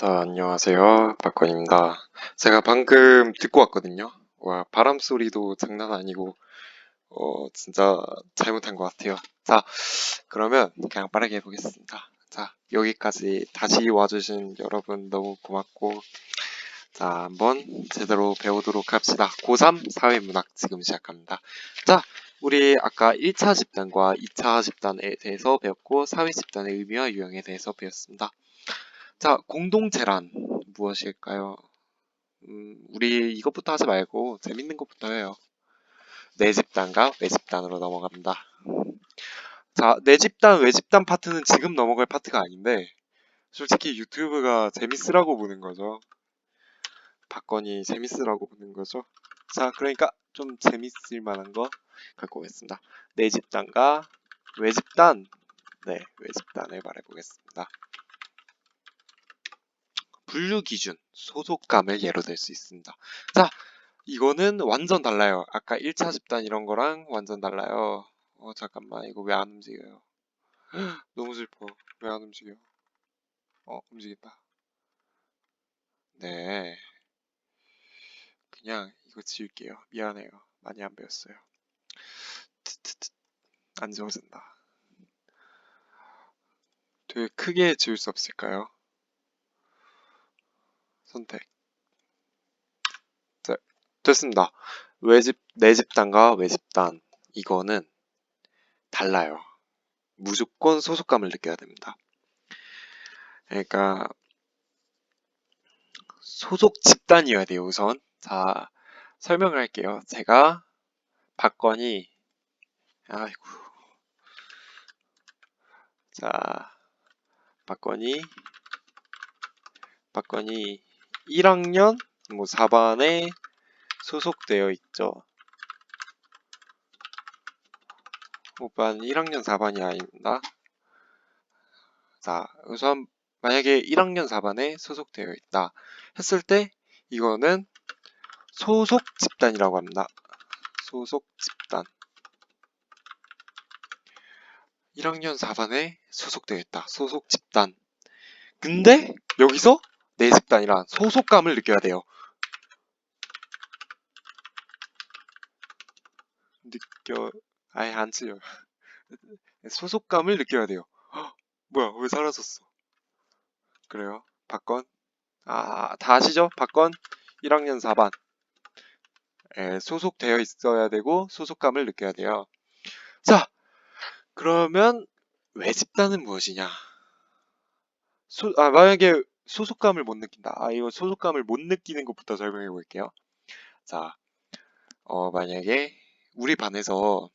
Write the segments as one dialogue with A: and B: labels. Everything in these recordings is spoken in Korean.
A: 자, 안녕하세요. 박건입니다. 제가 방금 듣고 왔거든요. 와, 바람 소리도 장난 아니고, 어, 진짜 잘못한 것 같아요. 자, 그러면 그냥 빠르게 해보겠습니다. 자, 여기까지 다시 와주신 여러분 너무 고맙고, 자, 한번 제대로 배우도록 합시다. 고3 사회문학 지금 시작합니다. 자, 우리 아까 1차 집단과 2차 집단에 대해서 배웠고, 사회 집단의 의미와 유형에 대해서 배웠습니다. 자, 공동체란 무엇일까요? 음, 우리 이것부터 하지 말고 재밌는 것부터 해요. 내 집단과 외 집단으로 넘어갑니다. 자, 내 집단, 외 집단 파트는 지금 넘어갈 파트가 아닌데, 솔직히 유튜브가 재밌으라고 보는 거죠. 박건이 재밌으라고 보는 거죠. 자, 그러니까 좀 재밌을 만한 거 갖고 오겠습니다. 내 집단과 외 집단, 네, 외 집단을 말해보겠습니다. 분류 기준, 소속감을 예로 들 수 있습니다. 자, 이거는 완전 달라요. 아까 1차 집단 이런 거랑 완전 달라요. 어, 잠깐만, 이거 왜 안 움직여요? 너무 슬퍼. 왜 안 움직여? 어, 움직인다. 네. 그냥 이거 지울게요. 미안해요. 많이 안 배웠어요. 안 지워진다. 되게 크게 지울 수 없을까요? 선택. 자, 됐습니다. 외집, 내 집단과 외 집단. 이거는 달라요. 무조건 소속감을 느껴야 됩니다. 그러니까, 소속 집단이어야 돼요, 우선. 자, 설명을 할게요. 제가 박건이, 아이고. 자, 박건이, 박건이 1학년 뭐 4반에 소속되어 있죠. 오빠는 1학년 4반이 아닙니다. 자, 우선 만약에 1학년 4반에 소속되어 있다 했을 때 이거는 소속 집단이라고 합니다. 소속 집단. 1학년 4반에 소속되어 있다. 소속 집단. 근데 여기서 내 집단이란 소속감을 느껴야 돼요. 느껴 아예 안 틀려. 소속감을 느껴야 돼요. 헉, 뭐야 왜 사라졌어? 그래요. 박건 아 다 아시죠? 박건 1학년 4반 예, 소속되어 있어야 되고 소속감을 느껴야 돼요. 자 그러면 외 집단은 무엇이냐? 소, 아 만약에 소속감을 못 느낀다. 아, 이거 소속감을 못 느끼는 것부터 설명해 볼게요. 자, 어, 만약에 우리 반에서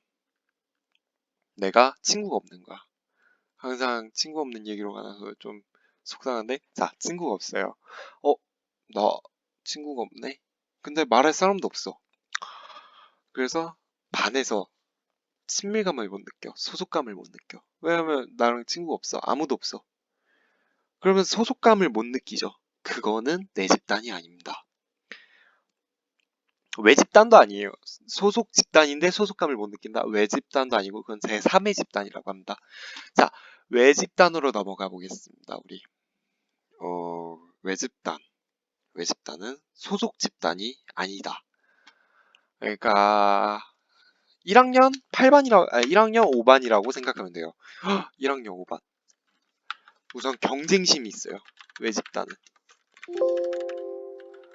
A: 내가 친구가 없는 거야. 항상 친구 없는 얘기로 가서 좀 속상한데? 자, 친구가 없어요. 어, 나 친구가 없네? 근데 말할 사람도 없어. 그래서 반에서 친밀감을 못 느껴. 소속감을 못 느껴. 왜냐면 나랑 친구가 없어. 아무도 없어. 그러면 소속감을 못 느끼죠. 그거는 내 집단이 아닙니다. 외 집단도 아니에요. 소속 집단인데 소속감을 못 느낀다. 외 집단도 아니고 그건 제 3의 집단이라고 합니다. 자, 외 집단으로 넘어가 보겠습니다. 우리 어, 외 집단. 외 집단은 소속 집단이 아니다. 그러니까 1학년 8반이라 아, 1학년 5반이라고 생각하면 돼요. 1학년 5반. 우선 경쟁심이 있어요. 외집단은.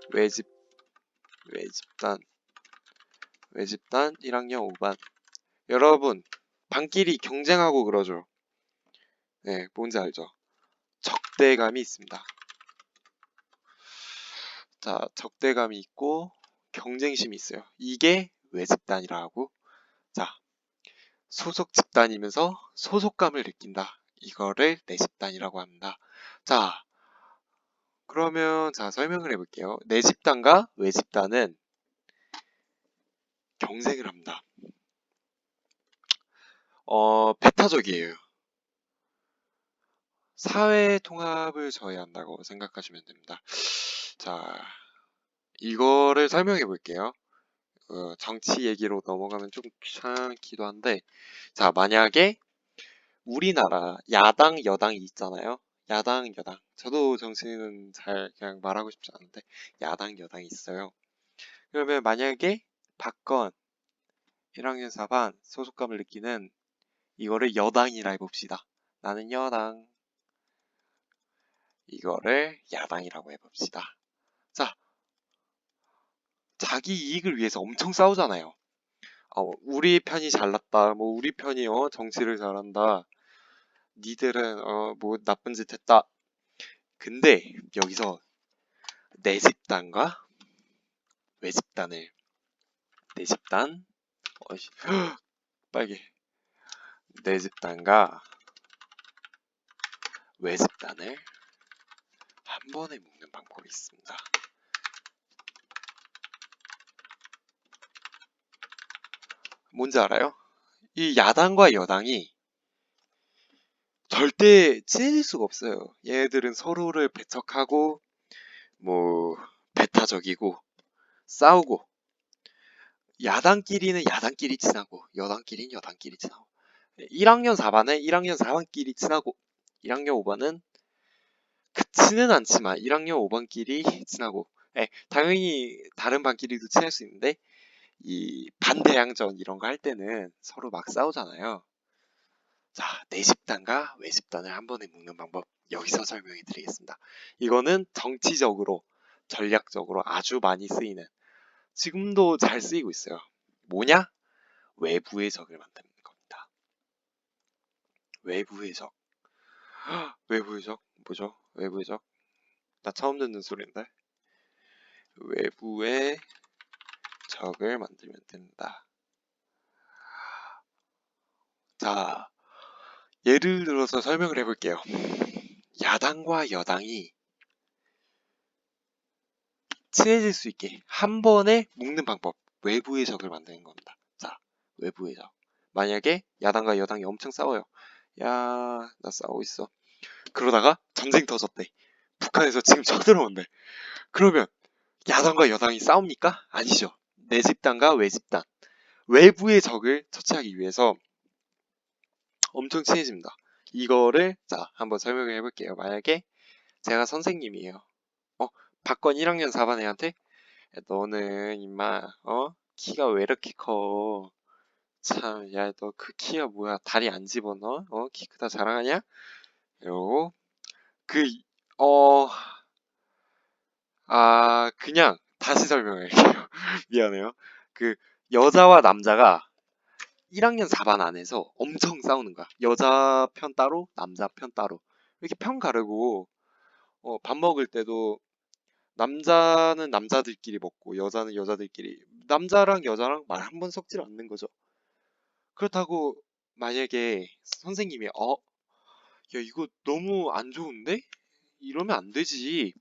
A: 외집, 외집단, 외집단 1학년 5반. 여러분, 반끼리 경쟁하고 그러죠. 네, 뭔지 알죠? 적대감이 있습니다. 자, 적대감이 있고 경쟁심이 있어요. 이게 외집단이라 하고 자, 소속 집단이면서 소속감을 느낀다. 이거를 내 집단이라고 합니다. 자, 그러면 자 설명을 해볼게요. 내 집단과 외 집단은 경쟁을 합니다. 어, 배타적이에요. 사회 통합을 저해한다고 생각하시면 됩니다. 자, 이거를 설명해 볼게요. 어, 정치 얘기로 넘어가면 좀 귀찮기도 한데, 자, 만약에 우리나라 야당, 여당이 있잖아요. 야당, 여당. 저도 정치는 잘 그냥 말하고 싶지 않은데 야당, 여당이 있어요. 그러면 만약에 박건 1학년 4반 소속감을 느끼는 이거를 여당이라 해봅시다. 나는 여당. 이거를 야당이라고 해봅시다. 자, 자기 이익을 위해서 엄청 싸우잖아요. 어, 우리 편이 잘났다. 뭐 우리 편이 어, 정치를 잘한다. 니들은 어, 뭐 나쁜 짓 했다. 근데 여기서 내 집단과 외 집단을 내 집단 어이씨 빨개 내 집단과 외 집단을 한 번에 묶는 방법이 있습니다. 뭔지 알아요? 이 야당과 여당이 절대 친해질 수가 없어요. 얘네들은 서로를 배척하고 뭐 배타적이고 싸우고 야당끼리는 야당끼리 친하고 여당끼리는 여당끼리 친하고 1학년 4반은 1학년 4반끼리 친하고 1학년 5반은 그치는 않지만 1학년 5반끼리 친하고 예, 당연히 다른 반끼리도 친할 수 있는데 이 반대양전 이런 거 할 때는 서로 막 싸우잖아요. 자, 내 집단과 외 집단을 한 번에 묶는 방법 여기서 설명해 드리겠습니다. 이거는 정치적으로 전략적으로 아주 많이 쓰이는 지금도 잘 쓰이고 있어요. 뭐냐? 외부의 적을 만드는 겁니다. 외부의 적. 외부의 적? 뭐죠? 외부의 적? 나 처음 듣는 소리인데. 외부의 적을 만들면 된다. 자, 예를 들어서 설명을 해볼게요. 야당과 여당이 친해질 수 있게 한 번에 묶는 방법, 외부의 적을 만드는 겁니다. 자, 외부의 적. 만약에 야당과 여당이 엄청 싸워요. 야, 나 싸우고 있어. 그러다가 전쟁 터졌대. 북한에서 지금 쳐들어온대. 그러면 야당과 여당이 싸웁니까? 아니죠. 내 집단과 외 집단. 외부의 적을 처치하기 위해서 엄청 친해집니다. 이거를 자 한번 설명을 해볼게요. 만약에 제가 선생님이에요. 어 박건 1학년 4반 애한테 너는 임마 어 키가 왜 이렇게 커? 참 야 너 그 키가 뭐야 다리 안 집어넣어? 어 키 크다 자랑하냐? 이러고 그어 아 그냥 다시 설명할게요. 미안해요. 그 여자와 남자가 1학년 4반 안에서 엄청 싸우는 거야. 여자 편 따로, 남자 편 따로. 이렇게 편 가르고 어, 밥 먹을 때도 남자는 남자들끼리 먹고 여자는 여자들끼리 남자랑 여자랑 말 한 번 섞질 않는 거죠. 그렇다고 만약에 선생님이 어, 야 이거 너무 안 좋은데? 이러면 안 되지.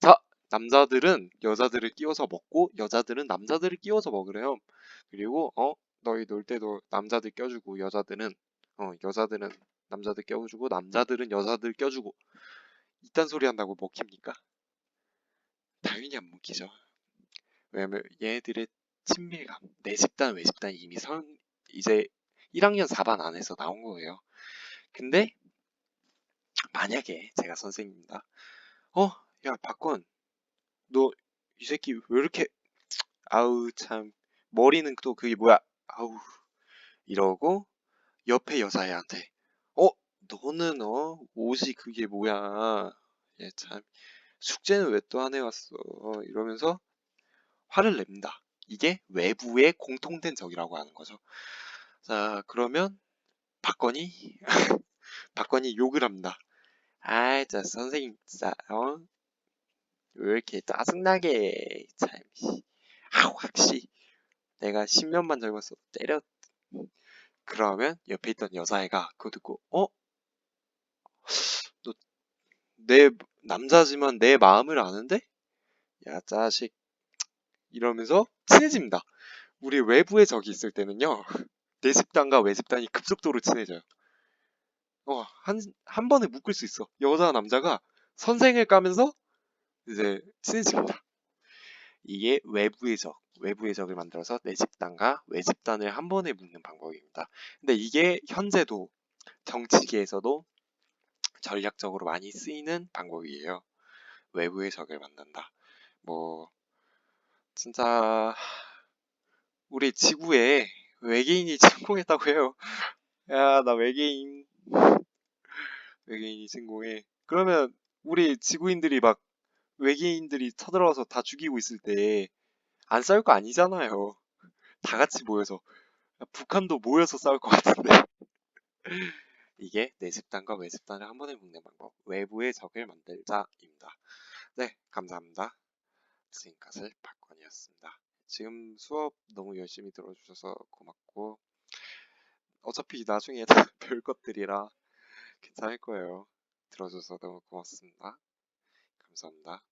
A: 자, 남자들은 여자들을 끼워서 먹고 여자들은 남자들을 끼워서 먹으래요. 그리고 어 너희 놀 때도 남자들 껴주고 여자들은 어 여자들은 남자들 껴주고 남자들은 여자들 껴주고 이딴 소리 한다고 먹힙니까? 당연히 안 먹히죠. 왜냐면 얘네들의 친밀감, 내 집단, 외 집단이 이미 선 이제 1학년 4반 안에서 나온 거예요. 근데 만약에 제가 선생님이다. 어, 야 박건, 너 이 새끼 왜 이렇게 아우 참. 머리는 또 그게 뭐야? 아우. 이러고 옆에 여자애한테 어? 너는 어? 옷이 그게 뭐야? 얘 참. 숙제는 왜 또 안 해왔어? 이러면서 화를 냅니다. 이게 외부의 공통된 적이라고 하는 거죠. 자 그러면 박건이 박건이 욕을 합니다 아이 자 선생님 진짜 어? 왜 이렇게 짜증나게 참 아우 확시 내가 10년만 젊었어 때려 그러면 옆에 있던 여자애가 그거 듣고 어? 너 내 남자지만 내 마음을 아는데? 야 자식 이러면서 친해집니다. 우리 외부의 적이 있을 때는요. 내 집단과 외 집단이 급속도로 친해져요. 어, 한, 한 번에 묶을 수 있어. 여자와 남자가 선생을 까면서 이제 친해집니다. 이게 외부의 적, 외부의 적을 만들어서 내 집단과 외 집단을 한 번에 묶는 방법입니다. 근데 이게 현재도 정치계에서도 전략적으로 많이 쓰이는 방법이에요. 외부의 적을 만든다. 뭐 진짜 우리 지구에 외계인이 침공했다고 해요. 야, 나 외계인 외계인이 침공해. 그러면 우리 지구인들이 막 외계인들이 쳐들어와서 다 죽이고 있을 때 안 싸울 거 아니잖아요. 다 같이 모여서 북한도 모여서 싸울 것 같은데. 이게 내 집단과 외 집단을 한 번에 묶는 방법. 외부의 적을 만들자입니다. 네, 감사합니다. 지금까지 박건이었습니다. 지금 수업 너무 열심히 들어주셔서 고맙고 어차피 나중에 다별 것들이라 괜찮을 거예요. 들어줘서 너무 고맙습니다. 감사합니다.